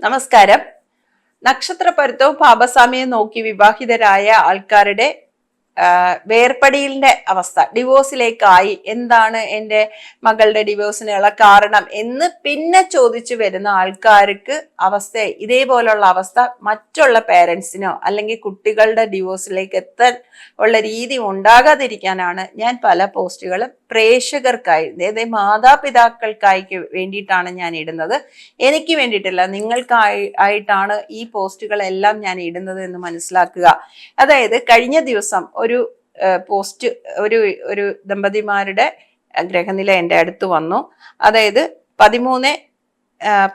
നമസ്കാരം. നക്ഷത്രപരുത്തവും പാപസ്വാമിയെ നോക്കി വിവാഹിതരായ ആൾക്കാരുടെ ആ, വേർപെടലിന്റെ അവസ്ഥ. ഡിവോഴ്സിലേക്കായി. എന്താണ് എന്റെ മകളുടെ ഡിവോഴ്സിനുള്ള കാരണം എന്ന് പിന്നെ ചോദിച്ചു വരുന്ന ആൾക്കാർക്ക് അവസ്ഥ ഇതേപോലുള്ള അവസ്ഥ മറ്റുള്ള പേരൻസിനോ അല്ലെങ്കിൽ കുട്ടികളുടെ ഡിവോഴ്സിലേക്ക് എത്താൻ ഉള്ള രീതി ഉണ്ടാകാതിരിക്കാനാണ് ഞാൻ പല പോസ്റ്റുകളും പ്രേക്ഷകർക്കായി അതായത് മാതാപിതാക്കൾക്കായി വേണ്ടിയിട്ടാണ് ഞാൻ ഇടുന്നത്. എനിക്ക് വേണ്ടിയിട്ടല്ല നിങ്ങൾക്കായി ആയിട്ടാണ് ഈ പോസ്റ്റുകളെല്ലാം ഞാൻ ഇടുന്നത് എന്ന് മനസ്സിലാക്കുക. അതായത് കഴിഞ്ഞ ദിവസം ഒരു പോസ്റ്റ് ഒരു ഒരു ദമ്പതിമാരുടെ ഗ്രഹനില എന്റെ അടുത്ത് വന്നു. അതായത് പതിമൂന്ന്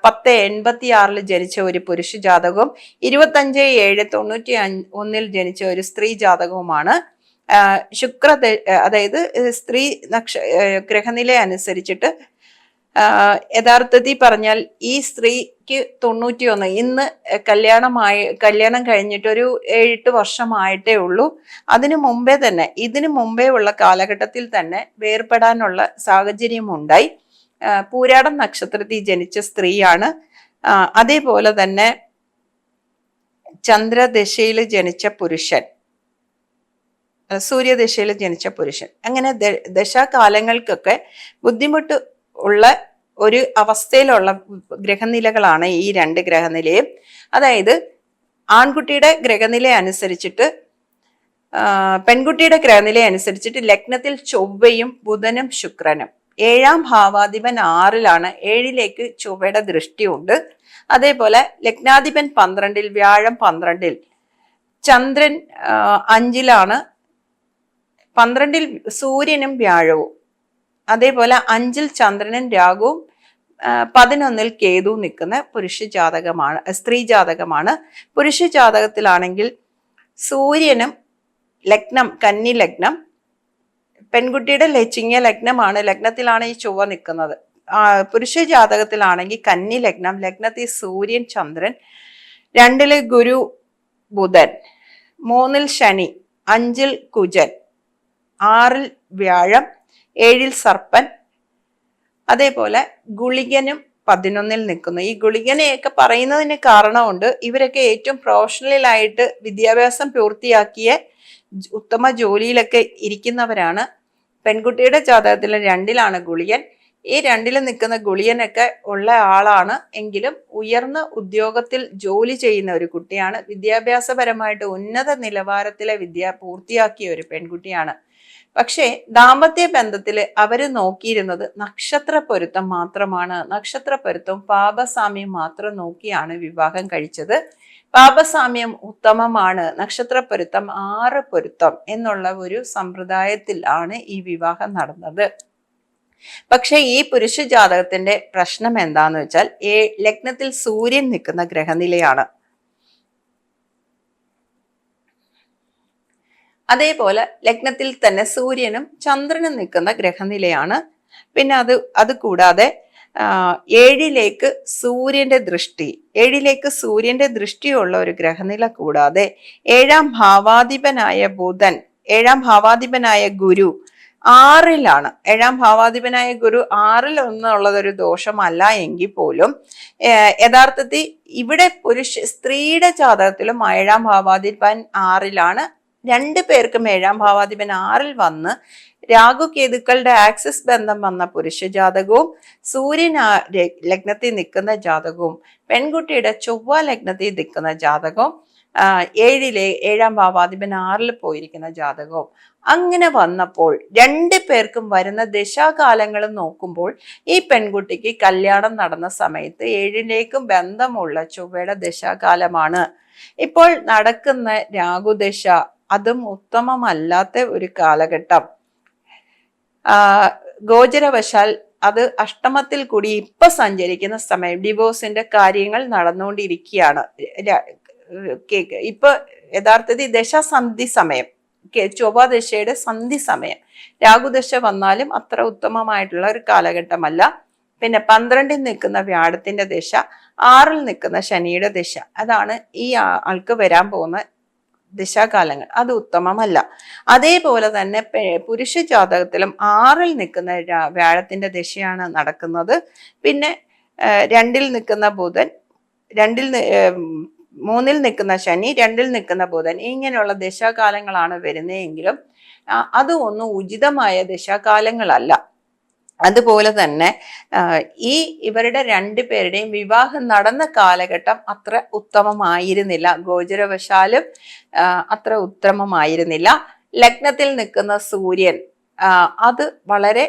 പത്ത് എൺപത്തി ആറിൽ ജനിച്ച ഒരു പുരുഷ ജാതകവും ഇരുപത്തഞ്ച് ഏഴ് തൊണ്ണൂറ്റി ഒന്നിൽ ജനിച്ച ഒരു സ്ത്രീ ജാതകവുമാണ്. ശുക്ര അതായത് സ്ത്രീ നക്ഷ ഗ്രഹനില അനുസരിച്ചിട്ട് യഥാർത്ഥത്തിൽ പറഞ്ഞാൽ ഈ സ്ത്രീക്ക് തൊണ്ണൂറ്റി ഒന്ന് ഇന്ന് കല്യാണമായി കല്യാണം കഴിഞ്ഞിട്ട് ഒരു ഏഴെട്ട് വർഷമായിട്ടേ ഉള്ളൂ. അതിനു മുമ്പേ തന്നെ ഇതിനു മുമ്പേ ഉള്ള കാലഘട്ടത്തിൽ തന്നെ വേർപെടാനുള്ള സാഹചര്യം ഉണ്ടായി പൂരാടം നക്ഷത്രത്തിൽ ജനിച്ച സ്ത്രീയാണ്. അതേപോലെ തന്നെ ചന്ദ്രദശയിൽ ജനിച്ച പുരുഷൻ. സൂര്യദശയിൽ ജനിച്ച പുരുഷൻ. അങ്ങനെ ദശാകാലങ്ങൾക്കൊക്കെ ബുദ്ധിമുട്ട് ഉള്ള ഒരു അവസ്ഥയിലുള്ള ഗ്രഹനിലകളാണ് ഈ രണ്ട് ഗ്രഹനിലയും. അതായത് ആൺകുട്ടിയുടെ ഗ്രഹനില അനുസരിച്ചിട്ട് പെൺകുട്ടിയുടെ ഗ്രഹനില അനുസരിച്ചിട്ട് ലഗ്നത്തിൽ ചൊവ്വയും ബുധനും ശുക്രനും. ഏഴാം ഭാവാധിപൻ ആറിലാണ്. ഏഴിലേക്ക് ചൊവ്വയുടെ ദൃഷ്ടിയുണ്ട്. അതേപോലെ ലഗ്നാധിപൻ പന്ത്രണ്ടിൽ വ്യാഴം പന്ത്രണ്ടിൽ. ചന്ദ്രൻ അഞ്ചിലാണ്. പന്ത്രണ്ടിൽ സൂര്യനും വ്യാഴവും. അതേപോലെ അഞ്ചിൽ ചന്ദ്രനും രാഗവും പതിനൊന്നിൽ കേതു നിൽക്കുന്ന പുരുഷ ജാതകമാണ് സ്ത്രീ ജാതകമാണ്. പുരുഷ ജാതകത്തിലാണെങ്കിൽ സൂര്യനും ലഗ്നം കന്നി ലഗ്നം പെൺകുട്ടിയുടെ ലച്ചിങ്ങ ലഗ്നമാണ് ലഗ്നത്തിലാണ് ഈ ചൊവ്വ നിൽക്കുന്നത്. പുരുഷ ജാതകത്തിലാണെങ്കിൽ കന്നി ലഗ്നം ലഗ്നത്തിൽ സൂര്യൻ ചന്ദ്രൻ രണ്ടിൽ ഗുരു ബുധൻ മൂന്നിൽ ശനി അഞ്ചിൽ കുജൻ ആറിൽ വ്യാഴം ഏഴിൽ സർപ്പൻ അതേപോലെ ഗുളികനും പതിനൊന്നിൽ നിൽക്കുന്നു. ഈ ഗുളികനെയൊക്കെ പറയുന്നതിന് കാരണമുണ്ട്. ഇവരൊക്കെ ഏറ്റവും പ്രൊഫഷണലായിട്ട് വിദ്യാഭ്യാസം പൂർത്തിയാക്കിയ ഉത്തമ ജോലിയിലൊക്കെ ഇരിക്കുന്നവരാണ്. പെൺകുട്ടിയുടെ ജാതകത്തിൽ രണ്ടിലാണ് ഗുളിയൻ ഈ രണ്ടിൽ നിൽക്കുന്ന ഗുളിയനൊക്കെ ഉള്ള ആളാണ്. എങ്കിലും ഉയർന്ന ഉദ്യോഗത്തിൽ ജോലി ചെയ്യുന്ന ഒരു കുട്ടിയാണ്. വിദ്യാഭ്യാസപരമായിട്ട് ഉന്നത നിലവാരത്തിലെ വിദ്യ പൂർത്തിയാക്കിയ ഒരു പെൺകുട്ടിയാണ്. പക്ഷേ ദാമ്പത്യ ബന്ധത്തിൽ അവർ നോക്കിയിരുന്നത് നക്ഷത്ര പൊരുത്തം മാത്രമാണ്. നക്ഷത്ര പൊരുത്തം പാപസാമ്യം മാത്രം നോക്കിയാണ് വിവാഹം കഴിച്ചത്. പാപസാമ്യം ഉത്തമമാണ്. നക്ഷത്ര പൊരുത്തം ആറ് പൊരുത്തം എന്നുള്ള ഒരു സമ്പ്രദായത്തിൽ ആണ് ഈ വിവാഹം നടന്നത്. പക്ഷേ ഈ പുരുഷ ജാതകത്തിന്റെ പ്രശ്നം എന്താന്ന് വെച്ചാൽ ഏ ലഗ്നത്തിൽ സൂര്യൻ നിൽക്കുന്ന ഗ്രഹനിലയാണ്. അതേപോലെ ലഗ്നത്തിൽ തന്നെ സൂര്യനും ചന്ദ്രനും നിൽക്കുന്ന ഗ്രഹനിലയാണ്. പിന്നെ അത് അത് കൂടാതെ ഏഴിലേക്ക് സൂര്യന്റെ ദൃഷ്ടി ഏഴിലേക്ക് സൂര്യന്റെ ദൃഷ്ടിയുള്ള ഒരു ഗ്രഹനില കൂടാതെ ഏഴാം ഭാവാധിപനായ ബുധൻ ഏഴാം ഭാവാധിപനായ ഗുരു ആറിലാണ്. ഏഴാം ഭാവാധിപനായ ഗുരു ആറിൽ ഒന്നുള്ളതൊരു ദോഷമല്ല എങ്കിൽ പോലും യഥാർത്ഥത്തിൽ ഇവിടെ പുരുഷ സ്ത്രീയുടെ ജാതകത്തിലും ഏഴാം ഭാവാധിപൻ ആറിലാണ്. രണ്ടു പേർക്കും ഏഴാം ഭാവാധിപൻ ആറിൽ വന്ന് രാഹു കേതുക്കളുടെ ആക്സിസ് ബന്ധം വന്ന പുരുഷ ജാതകവും സൂര്യൻ ലഗ്നത്തിൽ നിൽക്കുന്ന ജാതകവും പെൺകുട്ടിയുടെ ചൊവ്വ ലഗ്നത്തിൽ നിൽക്കുന്ന ജാതകവും ഏഴിലെ ഏഴാം ഭാവാധിപൻ ആറിൽ പോയിരിക്കുന്ന ജാതകവും. അങ്ങനെ വന്നപ്പോൾ രണ്ട് പേർക്കും വരുന്ന ദശാകാലങ്ങളും നോക്കുമ്പോൾ ഈ പെൺകുട്ടിക്ക് കല്യാണം നടന്ന സമയത്ത് ഏഴിലേക്കും ബന്ധമുള്ള ചൊവ്വയുടെ ദശാകാലമാണ്. ഇപ്പോൾ നടക്കുന്ന രാഹുദശ അതും ഉത്തമമല്ലാത്ത ഒരു കാലഘട്ടം. ഗോചരവശാൽ അത് അഷ്ടമത്തിൽ കൂടി ഇപ്പൊ സഞ്ചരിക്കുന്ന സമയം ഡിവോഴ്സിന്റെ കാര്യങ്ങൾ നടന്നുകൊണ്ടിരിക്കുകയാണ്. ഇപ്പൊ യഥാർത്ഥത്തിൽ ദശാസന്ധി സമയം ചൊവ്വാദശയുടെ ചൊവ്വ ദശയുടെ സന്ധി സമയം. രാഹുദശ വന്നാലും അത്ര ഉത്തമമായിട്ടുള്ള ഒരു കാലഘട്ടമല്ല. പിന്നെ പന്ത്രണ്ടിൽ നിൽക്കുന്ന വ്യാഴത്തിന്റെ ദശ ആറിൽ നിൽക്കുന്ന ശനിയുടെ ദശ. അതാണ് ഈ ആൾക്ക് വരാൻ പോകുന്ന ദശാകാലങ്ങൾ. അത് ഉത്തമമല്ല. അതേപോലെ തന്നെ പുരുഷ ജാതകത്തിലും ആറിൽ നിൽക്കുന്ന വ്യാഴത്തിന്റെ ദിശയാണ് നടക്കുന്നത്. പിന്നെ രണ്ടിൽ നിൽക്കുന്ന ബുധൻ രണ്ടിൽ മൂന്നിൽ നിൽക്കുന്ന ശനി രണ്ടിൽ നിൽക്കുന്ന ബുധൻ ഇങ്ങനെയുള്ള ദിശാകാലങ്ങളാണ് വരുന്നതെങ്കിലും അത് ഒന്നും ഉചിതമായ ദശാകാലങ്ങളല്ല. അതുപോലെ തന്നെ ഈ ഇവരുടെ രണ്ടു പേരുടെയും വിവാഹം നടന്ന കാലഘട്ടം അത്ര ഉത്തമമായിരുന്നില്ല. ഗോചരവശാലും അത്ര ഉത്തമമായിരുന്നില്ല. ലഗ്നത്തിൽ നിൽക്കുന്ന സൂര്യൻ അത് വളരെ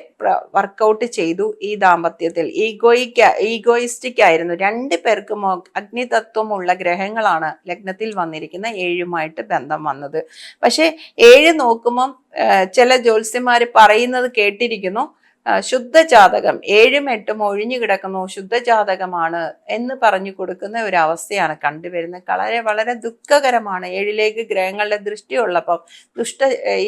വർക്കൗട്ട് ചെയ്തു ഈ ദാമ്പത്യത്തിൽ. ഈഗോയിക്ക ഈഗോയിസ്റ്റിക് ആയിരുന്നു. രണ്ടു പേർക്കും അഗ്നി അഗ്നിതത്വമുള്ള ഗ്രഹങ്ങളാണ് ലഗ്നത്തിൽ വന്നിരിക്കുന്ന ഏഴുമായിട്ട് ബന്ധം വന്നത്. പക്ഷെ ഏഴ് നോക്കുമ്പം ചില ജ്യോത്സ്യന്മാർ പറയുന്നത് കേട്ടിരിക്കുന്നു ശുദ്ധജാതകം ഏഴും എട്ടും ഒഴിഞ്ഞു കിടക്കുന്നു ശുദ്ധജാതകമാണ് എന്ന് പറഞ്ഞു കൊടുക്കുന്ന ഒരു അവസ്ഥയാണ് കണ്ടുവരുന്നത്. വളരെ വളരെ ദുഃഖകരമാണ്. ഏഴിലേക്ക് ഗ്രഹങ്ങളുടെ ദൃഷ്ടിയുള്ളപ്പം ദുഷ്ട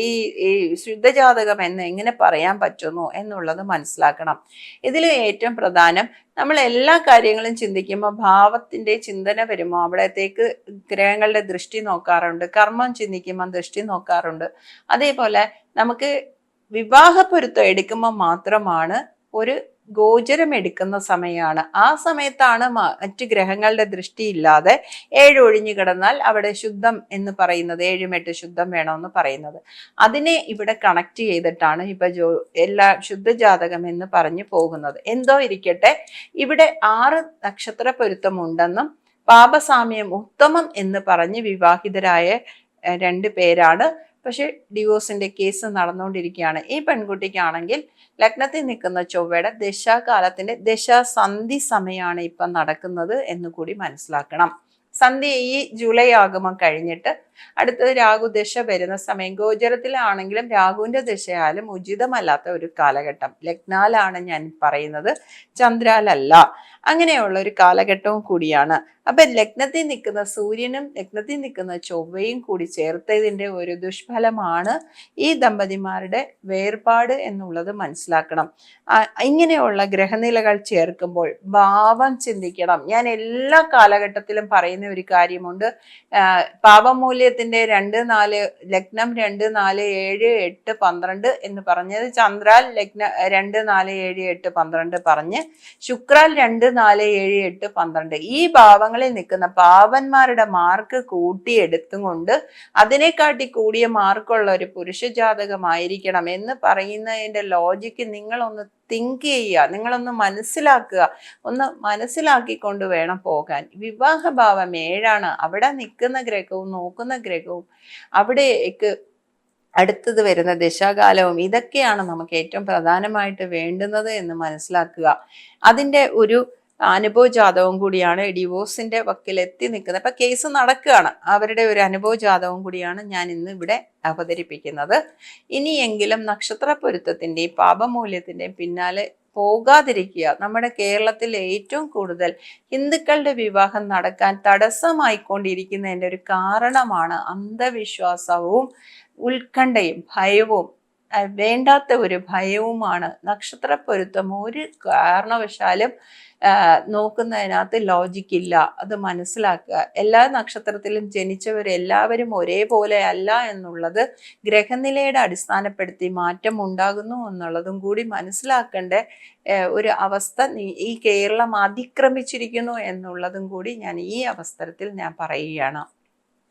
ഈ ഈ ശുദ്ധജാതകം എന്ന് എങ്ങനെ പറയാൻ പറ്റുന്നു എന്നുള്ളത് മനസ്സിലാക്കണം. ഇതിൽ ഏറ്റവും പ്രധാനം നമ്മൾ എല്ലാ കാര്യങ്ങളും ചിന്തിക്കുമ്പോൾ ഭാവത്തിന്റെ ചിന്തന വരുമ്പോൾ അവിടത്തേക്ക് ഗ്രഹങ്ങളുടെ ദൃഷ്ടി നോക്കാറുണ്ട് കർമ്മം ചിന്തിക്കുമ്പോൾ ദൃഷ്ടി നോക്കാറുണ്ട്. അതേപോലെ നമുക്ക് വിവാഹപ്പൊരുത്തം എടുക്കുമ്പോൾ മാത്രമാണ് ഒരു ഗോചരം എടുക്കുന്ന സമയമാണ് ആ സമയത്താണ് മറ്റ് ഗ്രഹങ്ങളുടെ ദൃഷ്ടി ഇല്ലാതെ ഏഴ് ഒഴിഞ്ഞു കിടന്നാൽ അവിടെ ശുദ്ധം എന്ന് പറയുന്നത് ഏഴും എട്ട് ശുദ്ധം വേണമെന്ന് പറയുന്നത്. അതിനെ ഇവിടെ കണക്ട് ചെയ്തിട്ടാണ് ഇപ്പൊ ജോ എല്ലാ ശുദ്ധജാതകം എന്ന് പറഞ്ഞു പോകുന്നത്. എന്തോ ഇരിക്കട്ടെ ഇവിടെ ആറ് നക്ഷത്ര പൊരുത്തമുണ്ടെന്നും പാപസാമ്യം ഉത്തമം എന്ന് പറഞ്ഞ് വിവാഹിതരായ രണ്ട് പേരാണ് പക്ഷെ ഡിവോഴ്സിന്റെ കേസ് നടന്നുകൊണ്ടിരിക്കുകയാണ്. ഈ പെൺകുട്ടിക്കാണെങ്കിൽ ലഗ്നത്തിൽ നിൽക്കുന്ന ചൊവ്വയുടെ ദശാകാലത്തിന്റെ ദശാസന്ധി സമയമാണ് ഇപ്പം നടക്കുന്നത് എന്ന് കൂടി മനസ്സിലാക്കണം. സന്ധി ഈ ജൂലൈ ആഗമം കഴിഞ്ഞിട്ട് അടുത്തത് രാഹു ദശ വരുന്ന സമയം. ഗോചരത്തിലാണെങ്കിലും രാഹുവിന്റെ ദശയാലും ഉചിതമല്ലാത്ത ഒരു കാലഘട്ടം. ലഗ്നാലാണ് ഞാൻ പറയുന്നത്. ചന്ദ്രാലല്ല. അങ്ങനെയുള്ള ഒരു കാലഘട്ടവും കൂടിയാണ്. അപ്പൊ ലഗ്നത്തിൽ നിൽക്കുന്ന സൂര്യനും ലഗ്നത്തിൽ നിൽക്കുന്ന ചൊവ്വയും കൂടി ചേർത്തതിന്റെ ഒരു ദുഷ്ഫലമാണ് ഈ ദമ്പതിമാരുടെ വേർപാട് എന്നുള്ളത് മനസ്സിലാക്കണം. ഇങ്ങനെയുള്ള ഗ്രഹനിലകൾ ചേർക്കുമ്പോൾ ഭാവം ചിന്തിക്കണം. ഞാൻ എല്ലാ കാലഘട്ടത്തിലും പറയുന്ന ഒരു കാര്യമുണ്ട്. പാപമൂല്യത്തിന്റെ രണ്ട് നാല് ലഗ്നം രണ്ട് നാല് ഏഴ് എട്ട് പന്ത്രണ്ട് എന്ന് പറഞ്ഞത് ചന്ദ്രാൽ ലഗ്ന രണ്ട് നാല് ഏഴ് എട്ട് പന്ത്രണ്ട് പറഞ്ഞ് ശുക്രാൽ രണ്ട് നാല് ഏഴ് എട്ട് പന്ത്രണ്ട് ഈ ഭാവങ്ങളിൽ നിൽക്കുന്ന പാവന്മാരുടെ മാർക്ക് കൂട്ടിയെടുത്തും കൊണ്ട് അതിനെക്കാട്ടി കൂടിയ മാർക്കുള്ള ഒരു പുരുഷ ജാതകമായിരിക്കണം എന്ന് പറയുന്നതിന്റെ ലോജിക്ക് നിങ്ങളൊന്ന് തിങ്ക് ചെയ്യുക നിങ്ങളൊന്ന് മനസ്സിലാക്കുക ഒന്ന് മനസ്സിലാക്കിക്കൊണ്ട് വേണം പോകാൻ. വിവാഹഭാവം ഏഴാണ്. അവിടെ നിൽക്കുന്ന ഗ്രഹവും നോക്കുന്ന ഗ്രഹവും അവിടേക്ക് അടുത്തത് വരുന്ന ദശാകാലവും ഇതൊക്കെയാണ് നമുക്ക് ഏറ്റവും പ്രധാനമായിട്ട് വേണ്ടുന്നത് എന്ന് മനസ്സിലാക്കുക. അതിന്റെ ഒരു അനുഭവ ജാതവും കൂടിയാണ് ഡിവോഴ്സിന്റെ വക്കിലെത്തി നിൽക്കുന്നത്. അപ്പൊ കേസ് നടക്കുകയാണ്. അവരുടെ ഒരു അനുഭവ ജാതവും കൂടിയാണ് ഞാൻ ഇന്ന് ഇവിടെ അവതരിപ്പിക്കുന്നത്. ഇനിയെങ്കിലും നക്ഷത്ര പൊരുത്തത്തിന്റെയും പാപമൂല്യത്തിന്റെയും പിന്നാലെ പോകാതിരിക്കുക. നമ്മുടെ കേരളത്തിൽ ഏറ്റവും കൂടുതൽ ഹിന്ദുക്കളുടെ വിവാഹം നടക്കാൻ തടസ്സമായിക്കൊണ്ടിരിക്കുന്നതിന്റെ ഒരു കാരണമാണ് അന്ധവിശ്വാസവും ഉത്കണ്ഠയും ഭയവും വേണ്ടാത്ത ഒരു ഭയവുമാണ്. നക്ഷത്ര പൊരുത്തം ഒരു കാരണവശാലും നോക്കുന്നതിനകത്ത് ലോജിക്കില്ല അത് മനസ്സിലാക്കുക. എല്ലാ നക്ഷത്രത്തിലും ജനിച്ചവരെല്ലാവരും ഒരേപോലെ അല്ല എന്നുള്ളത് ഗ്രഹനിലയുടെ അടിസ്ഥാനപ്പെടുത്തി മാറ്റം ഉണ്ടാകുന്നു എന്നുള്ളതും കൂടി മനസ്സിലാക്കേണ്ട ഒരു അവസ്ഥ ഈ കേരളം അതിക്രമിച്ചിരിക്കുന്നു എന്നുള്ളതും കൂടി ഞാൻ ഈ അവസരത്തിൽ ഞാൻ പറയുകയാണ്.